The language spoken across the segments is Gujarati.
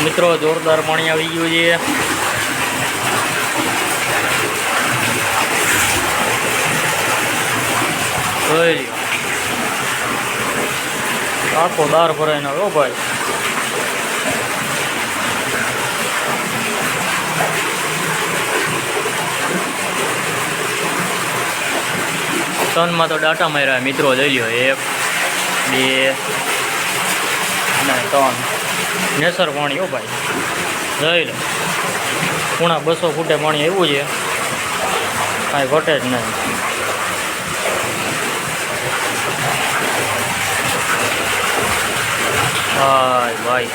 મિત્રો, જોરદાર પાણી આવી ગયું છે. જોઈ આખો દાર ભરાઈને આવ્યો ભાઈ. સનમાં તો ડાટા માર્યા, મિત્રો લઈ લો એક, બે અને ત્રણ. નેસર પાણી હો ભાઈ. જઈ લો. પૂણા બસો ફૂટે પાણી આવ્યું છે. કાંઈ ઘટે જ નહીં. ભાઈ ભાઈ.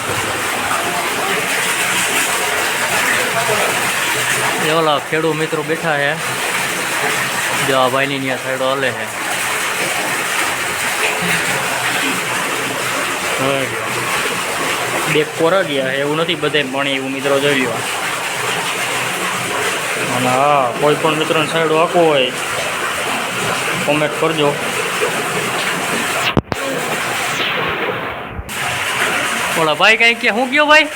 એ ઓલા ખેડૂત મિત્રો બેઠા છે. જો આ ભાઈની ત્યાં સાઈડો હલે છે. હવે જો. બે કોરા ગયા એવું નથી બધે પાણી એવું મિત્રો જોઈ લો અને હા, કોઈ પણ મિત્રોને સાઈડો આખો હોય કોમેન્ટ કરજો. ઓલા ભાઈ કાંઈ કે, શું ગયો ભાઈ?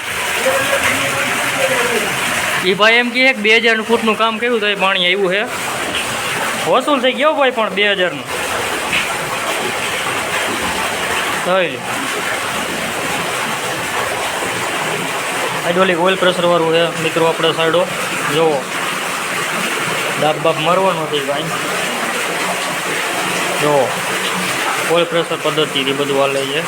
એ ભાઈ એમ કે બે હજાર ફૂટનું કામ કર્યું એ પાણી આવ્યું છે. વસૂલ થઈ ગયો ભાઈ પણ બે હજારનું. થઈ. હાઇડ્રોલિક ઓઇલ પ્રેશર વાળું છે, મિત્રો, આપણે સાઈડો જુઓ. દાબ બાપ મારવાનો છે ભાઈ. જુઓ. ઓઇલ પ્રેશર પદ્ધતિથી બધું હાલે છે.